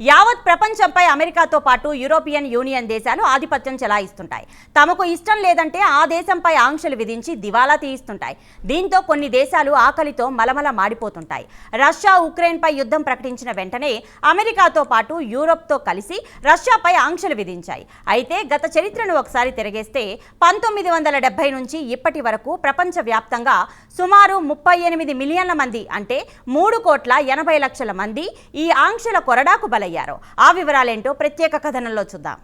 యావత్ ప్రపంచంపై అమెరికాతో పాటు యూరోపియన్ యూనియన్ దేశాలు ఆధిపత్యం చెలాయిస్తుంటాయి. తమకు ఇష్టం లేదంటే ఆ దేశంపై ఆంక్షలు విధించి దివాలా తీయిస్తుంటాయి. దీంతో కొన్ని దేశాలు ఆకలితో మలమల మాడిపోతుంటాయి. రష్యా ఉక్రెయిన్పై యుద్ధం ప్రకటించిన వెంటనే అమెరికాతో పాటు యూరోప్తో కలిసి రష్యాపై ఆంక్షలు విధించాయి. అయితే గత చరిత్రను ఒకసారి తిరగేస్తే పంతొమ్మిది వందల డెబ్బై నుంచి ఇప్పటి వరకు ప్రపంచవ్యాప్తంగా సుమారు ముప్పై ఎనిమిది మిలియన్ల మంది అంటే మూడు కోట్ల ఎనభై లక్షల మంది ఈ ఆంక్షల కొరడాకు బలయ్యారు ఆ వివరాలేంటో ప్రత్యేక కథనంలో చూద్దాం.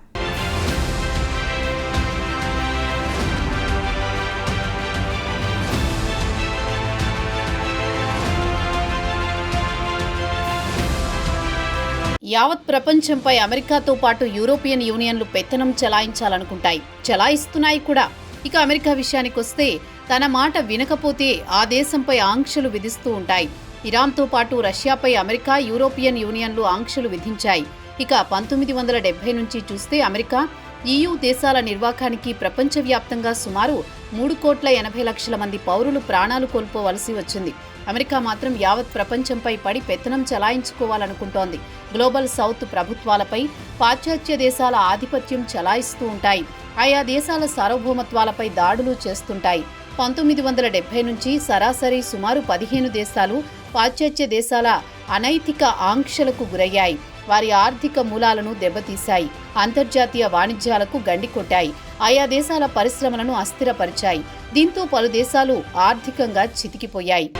యావత్ ప్రపంచంపై అమెరికాతో పాటు యూరోపియన్ యూనియన్లు పెత్తనం చలాయించాలనుకుంటాయి. చలాయిస్తున్నాయి కూడా. ఇక అమెరికా విషయానికొస్తే తన మాట వినకపోతే ఆ దేశంపై ఆంక్షలు విధిస్తూ ఉంటాయి. ఇరాన్తో పాటు రష్యాపై అమెరికా యూరోపియన్ యూనియన్లు ఆంక్షలు విధించాయి. ఇక పంతొమ్మిది వందల డెబ్బై నుంచి చూస్తే అమెరికా ఈయూ దేశాల నిర్వాకానికి ప్రపంచవ్యాప్తంగా సుమారు మూడు కోట్ల ఎనభై లక్షల మంది పౌరులు ప్రాణాలు కోల్పోవలసి వచ్చింది. అమెరికా మాత్రం యావత్ ప్రపంచంపై పడి పెత్తనం చలాయించుకోవాలనుకుంటోంది. గ్లోబల్ సౌత్ ప్రభుత్వాలపై పాశ్చాత్య దేశాల ఆధిపత్యం చలాయిస్తూ ఉంటాయి. ఆయా దేశాల సార్వభౌమత్వాలపై దాడులు చేస్తుంటాయి. పంతొమ్మిది వందల డెబ్బై నుంచి సరాసరి సుమారు పదిహేను దేశాలు పాశ్చాత్య దేశాల అనైతిక ఆంక్షలకు గురయ్యాయి. వారి ఆర్థిక మూలాలను దెబ్బతీశాయి. అంతర్జాతీయ వాణిజ్యాలకు గండి కొట్టాయి. ఆయా దేశాల పరిశ్రమలను అస్థిరపరిచాయి. దీంతో పలు దేశాలు ఆర్థికంగా చితికిపోయాయి.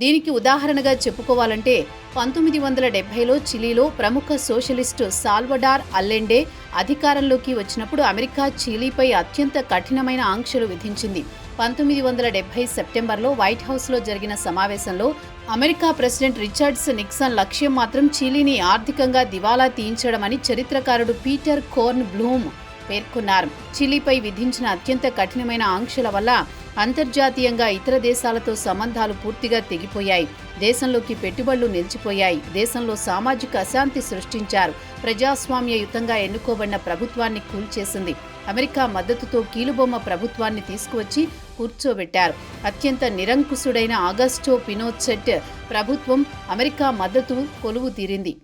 దీనికి ఉదాహరణగా చెప్పుకోవాలంటే పంతొమ్మిది వందల డెబ్బైలో చిలీలో ప్రముఖ సోషలిస్టు సాల్వడార్ అల్లెండే అధికారంలోకి వచ్చినప్పుడు అమెరికా చిలీపై అత్యంత కఠినమైన ఆంక్షలు విధించింది. పంతొమ్మిది వందల డెబ్బై సెప్టెంబర్లో వైట్ హౌస్లో జరిగిన సమావేశంలో అమెరికా ప్రెసిడెంట్ రిచర్డ్స్ నిక్సన్ లక్ష్యం మాత్రం చిలీని ఆర్థికంగా దివాలా తీయించడమని చరిత్రకారుడు పీటర్ కోర్న్ బ్లూమ్ పేర్కొన్నారు. చిలీపై విధించిన అత్యంత కఠినమైన ఆంక్షల వల్ల అంతర్జాతీయంగా ఇతర దేశాలతో సంబంధాలు పూర్తిగా తెగిపోయాయి. దేశంలోకి పెట్టుబడులు నిలిచిపోయాయి. దేశంలో సామాజిక అశాంతి సృష్టించారు. ప్రజాస్వామ్యయుతంగా ఎన్నుకోబడిన ప్రభుత్వాన్ని కూల్చేసింది. అమెరికా మద్దతుతో కీలుబొమ్మ ప్రభుత్వాన్ని తీసుకువచ్చి కూర్చోబెట్టారు. అత్యంత నిరంకుశుడైన ఆగస్టో పినోచెట్ ప్రభుత్వం అమెరికా మద్దతు కొలువు తీరింది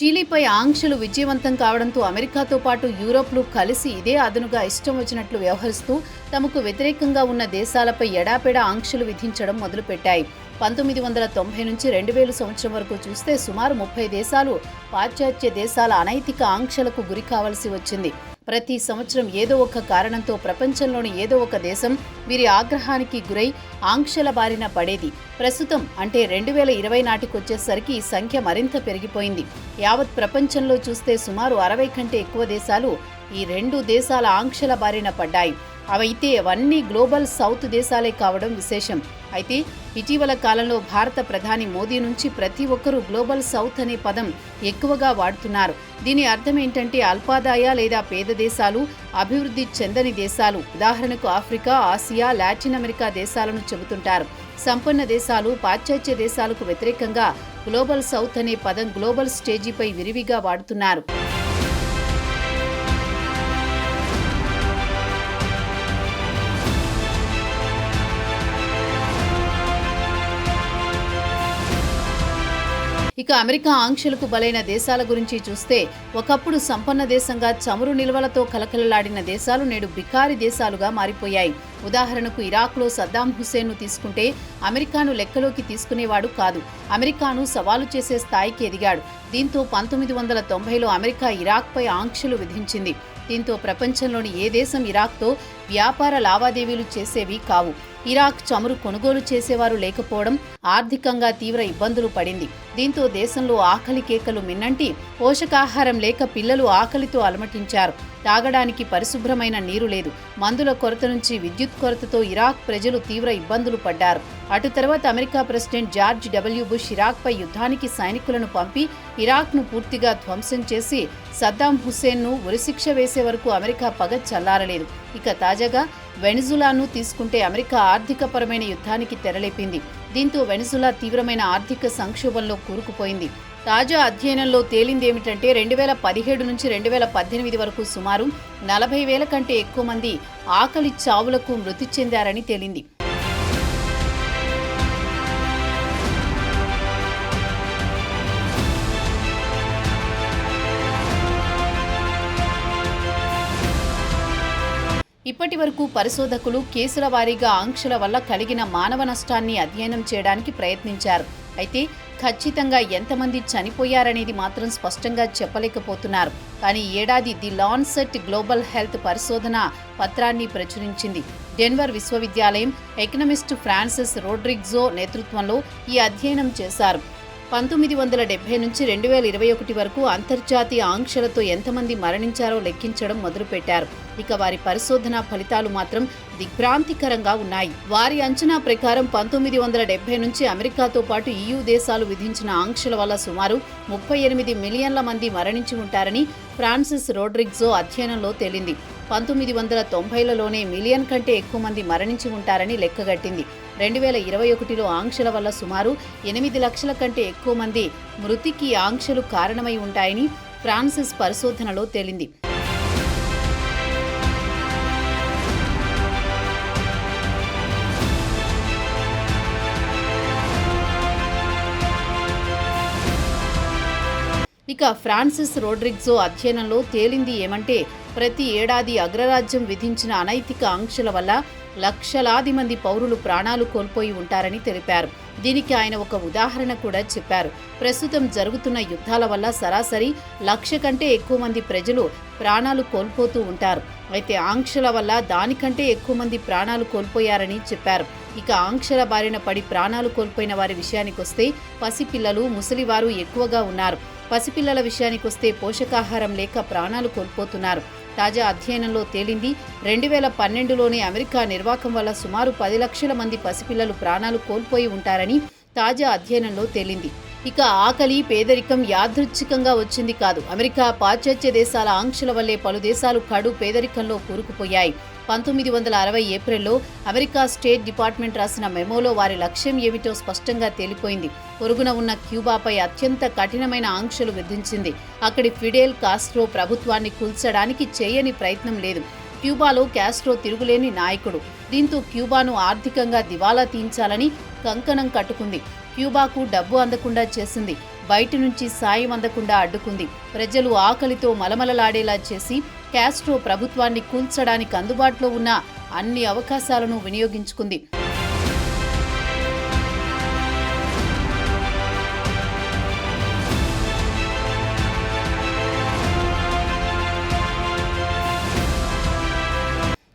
చీలీపై ఆంక్షలు విజయవంతం కావడంతో అమెరికాతో పాటు యూరోప్లు కలిసి ఇదే అదనుగా ఇష్టం వచ్చినట్లు వ్యవహరిస్తూ తమకు వ్యతిరేకంగా ఉన్న దేశాలపై ఎడాపెడా ఆంక్షలు విధించడం మొదలుపెట్టాయి. పంతొమ్మిది వందల తొంభై నుంచి రెండు వేల సంవత్సరం వరకు చూస్తే సుమారు ముప్పై దేశాలు పాశ్చాత్య దేశాల అనైతిక ఆంక్షలకు గురి కావలసి వచ్చింది. ప్రతి సంవత్సరం ఏదో ఒక కారణంతో ప్రపంచంలోని ఏదో ఒక దేశం వీరి ఆగ్రహానికి గురై ఆంక్షల బారిన పడేది. ప్రస్తుతం అంటే రెండు వేల ఇరవై నాటికొచ్చేసరికి ఈ సంఖ్య మరింత పెరిగిపోయింది. యావత్ ప్రపంచంలో చూస్తే సుమారు అరవై కంటే ఎక్కువ దేశాలు ఈ రెండు దేశాల ఆంక్షల బారిన పడ్డాయి. అవైతే అవన్నీ గ్లోబల్ సౌత్ దేశాలే కావడం విశేషం. అయితే ఇటీవల కాలంలో భారత ప్రధాని మోదీ నుంచి ప్రతి ఒక్కరూ గ్లోబల్ సౌత్ అనే పదం ఎక్కువగా వాడుతున్నారు. దీని అర్థం ఏంటంటే అల్పాదాయ లేదా పేద దేశాలు అభివృద్ధి చెందని దేశాలు ఉదాహరణకు ఆఫ్రికా ఆసియా లాటిన్ అమెరికా దేశాలను చెబుతుంటారు. సంపన్న దేశాలు పాశ్చాత్య దేశాలకు వ్యతిరేకంగా గ్లోబల్ సౌత్ అనే పదం గ్లోబల్ స్టేజీపై విరివిగా వాడుతున్నారు. ఇక అమెరికా ఆంక్షలకు బలైన దేశాల గురించి చూస్తే ఒకప్పుడు సంపన్న దేశంగా చమురు నిల్వలతో కలకలలాడిన దేశాలు నేడు బికారి దేశాలుగా మారిపోయాయి. ఉదాహరణకు ఇరాక్లో సద్దాం హుస్సేన్ను తీసుకుంటే అమెరికాను లెక్కలోకి తీసుకునేవాడు కాదు. అమెరికాను సవాలు చేసే స్థాయికి ఎదిగాడు. దీంతో పంతొమ్మిది వందల తొంభైలో అమెరికా ఇరాక్పై ఆంక్షలు విధించింది. దీంతో ప్రపంచంలోని ఏ దేశం ఇరాక్తో వ్యాపార లావాదేవీలు చేసేవి కావు. ఇరాక్ చమురు కొనుగోలు చేసేవారు లేకపోవడం ఆర్థికంగా తీవ్ర ఇబ్బందులు పడింది. దీంతో దేశంలో ఆకలి కేకలు మిన్నంటి పోషకాహారం లేక పిల్లలు ఆకలితో అలమటించారు. తాగడానికి పరిశుభ్రమైన నీరు లేదు. మందుల కొరత నుంచి విద్యుత్ కొరతతో ఇరాక్ ప్రజలు తీవ్ర ఇబ్బందులు పడ్డారు. అటు తర్వాత America president George W Bush ఇరాక్పై యుద్ధానికి సైనికులను పంపి ఇరాక్ను పూర్తిగా ధ్వంసం చేసి సద్దాం హుస్సేన్ను ఉరిశిక్ష వేసే వరకు అమెరికా పగ చల్లారలేదు. ఇక తాజా తాజాగా వెనిజులాను తీసుకుంటే అమెరికా ఆర్థికపరమైన యుద్ధానికి తెరలేపింది. దీంతో వెనిజులా తీవ్రమైన ఆర్థిక సంక్షోభంలో కూరుకుపోయింది. తాజా అధ్యయనంలో తేలిందేమిటంటే రెండు వేల పదిహేడు నుంచి రెండు వేల పద్దెనిమిది వరకు సుమారు నలభై వేల కంటే ఎక్కువ మంది ఆకలి చావులకు మృతి చెందారని తేలింది. ఇప్పటి వరకు పరిశోధకులు కేసుల వారీగా ఆంక్షల వల్ల కలిగిన మానవ నష్టాన్ని అధ్యయనం చేయడానికి ప్రయత్నించారు. అయితే ఖచ్చితంగా ఎంతమంది చనిపోయారనేది మాత్రం స్పష్టంగా చెప్పలేకపోతున్నారు. కానీ ఏడాది ది లాన్సెట్ గ్లోబల్ హెల్త్ పరిశోధన పత్రాన్ని ప్రచురించింది. డెన్వర్ విశ్వవిద్యాలయం ఎకనమిస్ట్ ఫ్రాన్సిస్ రోడ్రిగ్జో నేతృత్వంలో ఈ అధ్యయనం చేశారు. పంతొమ్మిది వందల డెబ్బై నుంచి రెండు వేల ఇరవై ఒకటి వరకు అంతర్జాతీయ ఆంక్షలతో ఎంతమంది మరణించారో లెక్కించడం మొదలుపెట్టారు. ఇక వారి పరిశోధన ఫలితాలు మాత్రం దిగ్భ్రాంతికరంగా ఉన్నాయి. వారి అంచనా ప్రకారం పంతొమ్మిది వందల డెబ్బై నుంచి అమెరికాతో పాటు ఈయూ దేశాలు విధించిన ఆంక్షల వల్ల సుమారు ముప్పై ఎనిమిది మిలియన్ల మంది మరణించి ఉంటారని ఫ్రాన్సిస్ రోడ్రిగ్జో అధ్యయనంలో తేలింది. పంతొమ్మిది వందల తొంభైలలోనే మిలియన్ కంటే ఎక్కువ మంది మరణించి ఉంటారని లెక్కగట్టింది. రెండు వేల ఇరవై ఒకటిలో ఆంక్షల వల్ల సుమారు ఎనిమిది లక్షల కంటే ఎక్కువ మంది మృతికి ఆంక్షలు కారణమై ఉంటాయని ఫ్రాన్సిస్ పరిశోధనలో తేలింది. ఇక ఫ్రాన్సిస్ రోడ్రిగ్జో అధ్యయనంలో తేలింది ఏమంటే ప్రతి ఏడాది అగ్రరాజ్యం విధించిన అనైతిక ఆంక్షల వల్ల లక్షలాది మంది పౌరులు ప్రాణాలు కోల్పోయి ఉంటారని తెలిపారు. దీనికి ఆయన ఒక ఉదాహరణ కూడా చెప్పారు. ప్రస్తుతం జరుగుతున్న యుద్ధాల వల్ల సరాసరి లక్ష కంటే ఎక్కువ మంది ప్రజలు ప్రాణాలు కోల్పోతూ ఉంటారు. అయితే ఆంక్షల వల్ల దానికంటే ఎక్కువ మంది ప్రాణాలు కోల్పోయారని చెప్పారు. ఇక ఆంక్షల బారిన పడి ప్రాణాలు కోల్పోయిన వారి విషయానికొస్తే పసిపిల్లలు ముసలివారు ఎక్కువగా ఉన్నారు. పసిపిల్లల విషయానికొస్తే పోషకాహారం లేక ప్రాణాలు కోల్పోతున్నారు. తాజా అధ్యయనంలో తేలింది రెండు వేల పన్నెండులోనే అమెరికా నిర్వాకం వల్ల సుమారు పది లక్షల మంది పసిపిల్లలు ప్రాణాలు కోల్పోయి ఉంటారని తాజా అధ్యయనంలో తేలింది. ఇక ఆకలి పేదరికం యాదృచ్ఛికంగా వచ్చింది కాదు. అమెరికా పాశ్చాత్య దేశాల ఆంక్షల వల్లే పలు దేశాలు కడు పేదరికంలో కూరుకుపోయాయి. పంతొమ్మిది వందల అరవై ఏప్రిల్లో అమెరికా స్టేట్ డిపార్ట్మెంట్ రాసిన మెమోలో వారి లక్ష్యం ఏమిటో స్పష్టంగా తేలిపోయింది. పొరుగున ఉన్న క్యూబాపై అత్యంత కఠినమైన ఆంక్షలు విధించింది. అక్కడి ఫిడేల్ కాస్ట్రో ప్రభుత్వాన్ని కూల్చడానికి చేయని ప్రయత్నం లేదు. క్యూబాలో కాస్ట్రో తిరుగులేని నాయకుడు. దీంతో క్యూబాను ఆర్థికంగా దివాలా తీయించాలని కంకణం కట్టుకుంది. క్యూబాకు డబ్బు అందకుండా చేసింది. బయట నుంచి సాయం అందకుండా అడ్డుకుంది. ప్రజలు ఆకలితో మలమలలాడేలా చేసి క్యాస్ట్రో ప్రభుత్వాన్ని కూల్చడానికి అందుబాటులో ఉన్న అన్ని అవకాశాలను వినియోగించుకుంది.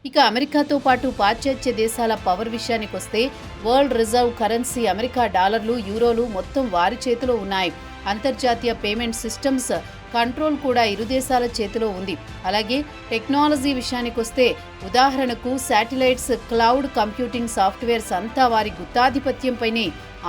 ఇక అమెరికాతో పాటు పాశ్చాత్య దేశాల పవర్ విషయానికొస్తే వరల్డ్ రిజర్వ్ కరెన్సీ అమెరికా డాలర్లు యూరోలు మొత్తం వారి చేతిలో ఉన్నాయి. అంతర్జాతీయ పేమెంట్ సిస్టమ్స్ కంట్రోల్ కూడా ఇరు దేశాల చేతిలో ఉంది. అలాగే టెక్నాలజీ విషయానికొస్తే ఉదాహరణకు శాటిలైట్స్ క్లౌడ్ కంప్యూటింగ్ సాఫ్ట్వేర్స్ అంతా వారి గుత్తాధిపత్యంపైనే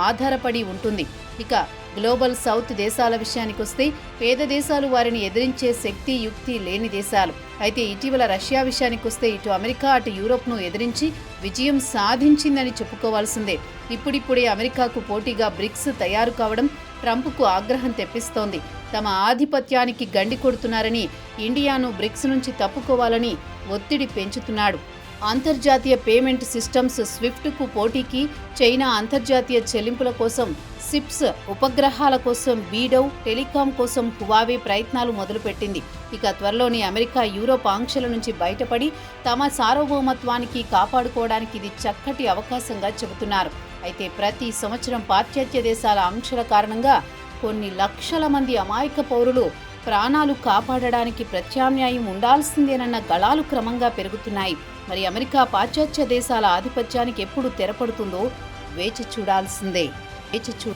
ఆధారపడి ఉంటుంది. ఇక గ్లోబల్ సౌత్ దేశాల విషయానికొస్తే పేద దేశాలు వారిని ఎదిరించే శక్తి యుక్తి లేని దేశాలు. అయితే ఇటీవల రష్యా విషయానికొస్తే ఇటు అమెరికా అటు యూరోప్ను ఎదిరించి విజయం సాధించిందని చెప్పుకోవాల్సిందే. ఇప్పుడిప్పుడే అమెరికాకు పోటీగా బ్రిక్స్ తయారు కావడం ట్రంప్కు ఆగ్రహం తెప్పిస్తోంది. తమ ఆధిపత్యానికి గండి కొడుతున్నారని ఇండియాను బ్రిక్స్ నుంచి తప్పుకోవాలని ఒత్తిడి పెంచుతున్నాడు. అంతర్జాతీయ పేమెంట్ సిస్టమ్స్ స్విఫ్ట్కు పోటీకి చైనా అంతర్జాతీయ చెల్లింపుల కోసం సిప్స్ ఉపగ్రహాల కోసం బీడవ్ టెలికాం కోసం హువావే ప్రయత్నాలు మొదలుపెట్టింది. ఇక త్వరలోని అమెరికా యూరోప్ ఆంక్షల నుంచి బయటపడి తమ సార్వభౌమత్వానికి కాపాడుకోవడానికి ఇది చక్కటి అవకాశంగా చెబుతున్నారు. అయితే ప్రతి సంవత్సరం పాశ్చాత్య దేశాల ఆంక్షల కారణంగా కొన్ని లక్షల మంది అమాయక పౌరులు ప్రాణాలు కాపాడడానికి ప్రత్యామ్నాయం ఉండాల్సిందేనన్న గళాలు క్రమంగా పెరుగుతున్నాయి. మరి అమెరికా పాశ్చాత్య దేశాల ఆధిపత్యానికి ఎప్పుడు తెరపడుతుందో వేచి చూడాల్సిందే. వేచి చూ